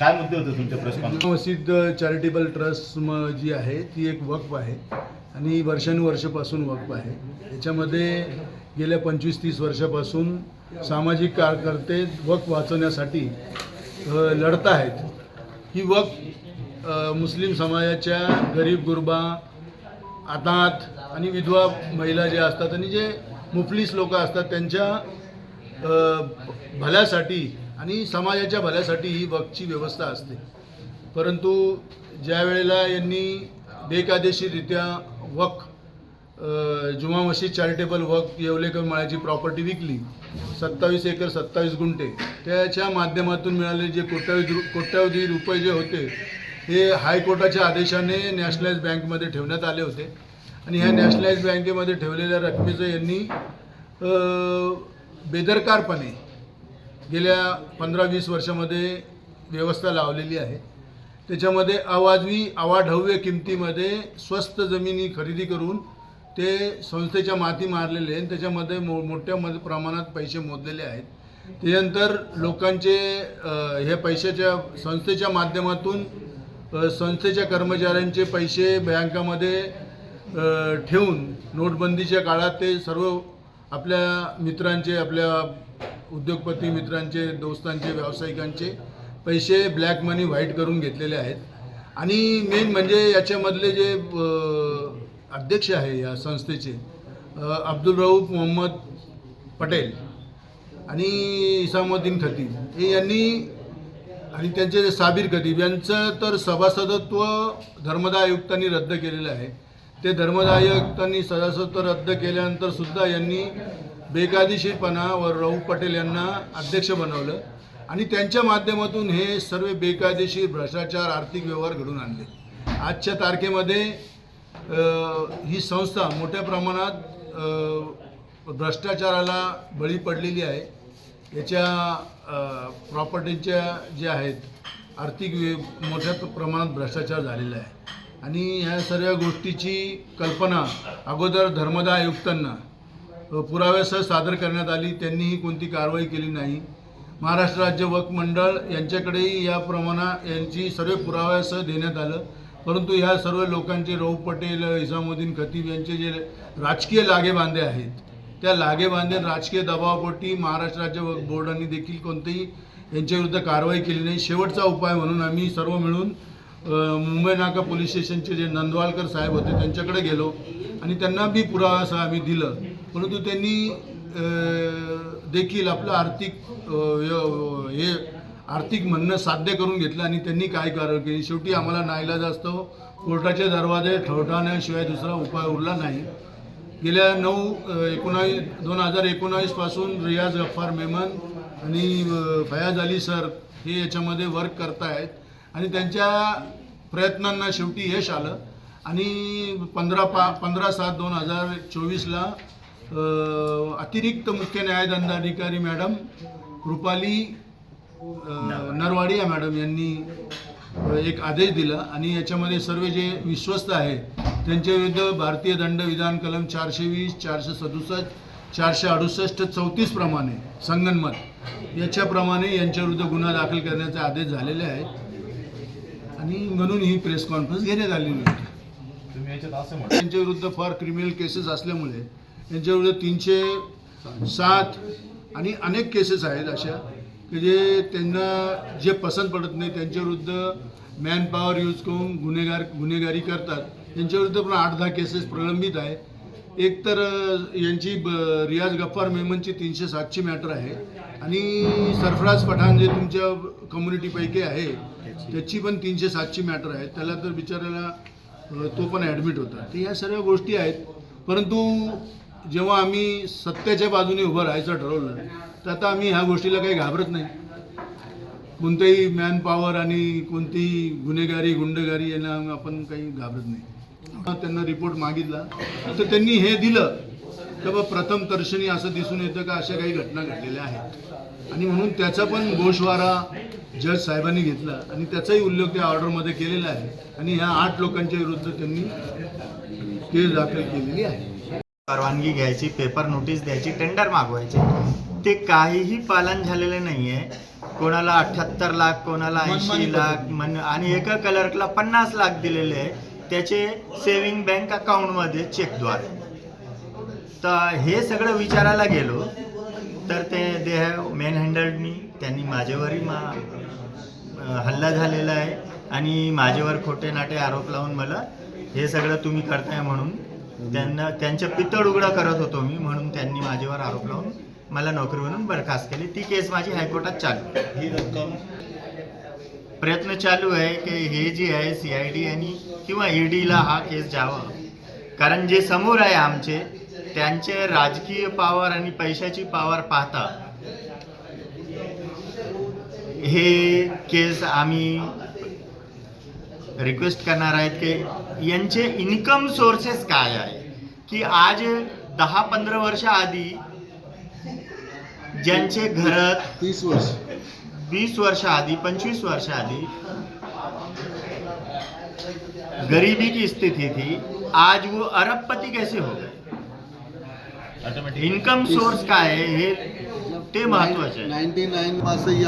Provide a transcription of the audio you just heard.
काय मुद्दे होते तुमच्या प्रश्न कॉन्फरन्स मस्जिद चॅरिटेबल ट्रस्ट जी आहे ती एक वक्फ आहे आणि वर्षानुवर्षापासून वक्फ आहे. याच्यामध्ये गेल्या पंचवीस तीस वर्षापासून सामाजिक कार्यकर्ते वक्फ वाचवण्यासाठी लढत आहेत. ही वक्फ मुस्लिम समाजाच्या गरीब गुरबा अनाथ आणि विधवा महिला ज्या असतात आणि जे मुफलीस लोक असतात त्यांच्या भल्यासाठी आणि समाजाच्या भल्यासाठी ही वक्फची व्यवस्था असते. परंतु ज्या वेळेला यांनी बेकायदेशीररित्या वक जुमा मशीद चॅरिटेबल वक येवलेकर मळ्याची प्रॉपर्टी विकली सत्तावीस एकर सत्तावीस गुंठे त्याच्या माध्यमातून मिळाले जे कोट्यावधी रु- कोट्यावधी रुपये जे होते हे हायकोर्टाच्या आदेशाने नॅशनलाइज बँकमध्ये ठेवण्यात आले होते. आणि ह्या नॅशनलाइज बँकेमध्ये ठेवलेल्या रकमेचं यांनी बेदरकारपणे गेल्या पंधरा वीस वर्षामध्ये व्यवस्था लावलेली आहे. त्याच्यामध्ये अवाजवी अवाढव्य किमतीमध्ये स्वस्त जमिनी खरेदी करून ते संस्थेच्या माती मारलेले आहेत. त्याच्यामध्ये मो मोठ्या मध प्रमाणात पैसे मोजलेले आहेत. त्यानंतर लोकांचे हे पैशाच्या संस्थेच्या माध्यमातून संस्थेच्या कर्मचाऱ्यांचे पैसे बँकामध्ये ठेवून नोटबंदीच्या काळात ते सर्व आपल्या मित्रांचे आपल्या उद्योगपती मित्रांचे दोस्तांचे व्यावसायिकांचे पैसे ब्लॅक मनी व्हाईट करून घेतलेले आहेत. आणि मेन म्हणजे याच्यामधले जे अध्यक्ष आहे या संस्थेचे अब्दुल रऊफ मोहम्मद पटेल आणि इसामुद्दीन खतीब हे यांनी आणि त्यांचे जे साबीर खतीब यांचं तर सभासदत्व धर्मदाय आयुक्तांनी रद्द केलेलं आहे. ते धर्मदाय आयुक्तांनी सभासदत्व रद्द केल्यानंतर सुद्धा यांनी बेकायदेशीरपणा व राऊफ पटेल यांना अध्यक्ष बनवलं आणि त्यांच्या माध्यमातून हे सर्व बेकायदेशीर भ्रष्टाचार आर्थिक व्यवहार घडून आणले. आजच्या तारखेमध्ये ही संस्था मोठ्या प्रमाणात भ्रष्टाचाराला बळी पडलेली आहे. याच्या प्रॉपर्टीच्या ज्या आहेत आर्थिक वे मोठ्या प्रमाणात भ्रष्टाचार झालेला आहे. आणि ह्या सर्व गोष्टीची कल्पना अगोदर धर्मदा आयुक्तांना पुराव्यासह सादर करण्यात आली. त्यांनीही कोणती कारवाई केली नाही. महाराष्ट्र राज्य वक्फ मंडळ यांच्याकडेही या प्रमाणा यांची सर्व पुराव्यासह देण्यात आलं. परंतु ह्या सर्व लोकांचे रऊफ पटेल इसामुद्दीन खतीब यांचे जे राजकीय लागेबांधे आहेत त्या लागेबांधे राजकीय दबावापोटी महाराष्ट्र राज्य वक्फ बोर्डांनी देखील कोणतीही यांच्याविरुद्ध कारवाई केली नाही. शेवटचा उपाय म्हणून आम्ही सर्व मिळून मुंबई नाका पोलीस स्टेशनचे जे नंदवालकर साहेब होते त्यांच्याकडे गेलो आणि त्यांना बी पुरावासह आम्ही दिलं. परंतु त्यांनी देखील आपलं आर्थिक हे आर्थिक म्हणणं साध्य करून घेतलं आणि त्यांनी काय कारण केली? शेवटी आम्हाला नाईलाज असतो कोर्टाचे दरवाजे ठवठावण्याशिवाय दुसरा उपाय उरला नाही. गेल्या नऊ एकोणावीस दोन हजार एकोणावीसपासून रियाज गफ्फार मेमन आणि फयाज अली सर हे याच्यामध्ये वर्क करतायत आणि त्यांच्या प्रयत्नांना शेवटी यश आलं. आणि पंधरा पा पंधरा सात दोन हजार चोवीसला अतिरिक्त मुख्य न्यायदंडाधिकारी मॅडम रुपाली अ, नरवाडी. या मॅडम यांनी एक आदेश दिला आणि याच्यामध्ये सर्व जे विश्वस्त आहे त्यांच्या विरुद्ध भारतीय दंड विधान कलम चारशे वीस चारशे सदुसष्ट चारशे अडुसष्ट चौतीस प्रमाणे संगनमत याच्याप्रमाणे यांच्याविरुद्ध गुन्हा दाखल करण्याचे आदेश झालेले आहेत. आणि म्हणून ही प्रेस कॉन्फरन्स घेण्यात आलेली होती. त्यांच्या विरुद्ध फार क्रिमिनल केसेस असल्यामुळे यांच्याविरुद्ध तीनशे सात आणि अनेक केसेस आहेत अशा की जे त्यांना जे पसंत पडत नाही त्यांच्याविरुद्ध मॅन यूज करून गुन्हेगार गुन्हेगारी करतात. त्यांच्याविरुद्ध पण आठ दहा केसेस प्रलंबित आहे. एक तर यांची ब रियाज गफ्फार मेमनची तीनशे सातची मॅटर आहे. आणि सरफराज पठाण जे तुमच्या कम्युनिटीपैकी आहे त्याची पण तीनशे सातची मॅटर आहे. त्याला तर बिचारायला तो पण ॲडमिट होता. तर या सर्व गोष्टी आहेत. परंतु जेव्हा आम्ही सत्याच्या बाजूने उभं राहायचं ठरवलं तर आता आम्ही ह्या गोष्टीला काही घाबरत नाही. कोणतंही मॅन पॉवर आणि कोणतीही गुन्हेगारी गुंडगारी यांना आपण काही घाबरत नाही. त्यांना रिपोर्ट मागितला तर त्यांनी हे दिलं तर बा प्रथम दर्शनी असं दिसून येतं का अशा काही घटना घडलेल्या आहेत. आणि म्हणून त्याचा पण गोषवारा जज साहेबांनी घेतला आणि त्याचाही उल्लेख त्या ऑर्डरमध्ये केलेला आहे. आणि ह्या आठ लोकांच्या विरुद्ध त्यांनी केस दाखल केलेली आहे. परवानगी घ्यायची पेपर नोटीस द्यायची टेंडर मागवायचे. ते काहीही पालन झालेलं नाही आहे कोणाला अठ्ठ्याहत्तर लाख कोणाला ऐंशी लाख मन आणि एका कलर्कला पन्नास लाख दिलेले आहे त्याचे सेविंग बँक अकाउंटमध्ये चेकद्वारे तर हे सगळं विचारायला गेलो तर ते they have manhandled me त्यांनी माझ्यावरही मा हल्ला झालेला आहे. आणि माझ्यावर खोटे नाटे आरोप लावून मला हे सगळं तुम्ही करताय म्हणून त्यांना त्यांचं पितळ उघडं करत होतो मी म्हणून त्यांनी माझ्यावर आरोप लावून मला नोकरीवरून बरखास्त केली. ती केस माझी हायकोर्टात चालू. ही रक्कम? प्रयत्न चालू आहे की हे जे आहे सी आय डी आणि किंवा ईडीला हा केस जावं. कारण जे समोर आहे आमचे त्यांचे राजकीय पावर आणि पैशाची पावर पाहता हे केस आम्ही रिक्वेस्ट करणार आहेत की यांचे इन्कम सोर्सेस काय आहे? की आज दहा पंधरा वर्ष आधी ज्यांचे घरात तीस वर्ष. बीस वर्ष आधी पंचवीस वर्ष आधी गरीबी की स्थिति थी आज वो अरबपति कैसे हो गए? ऑटोमॅटिक इन्कम सोर्स काय आहे? हे ते महत्त्वाचे आहे. नाइन्टी नाइन में से ही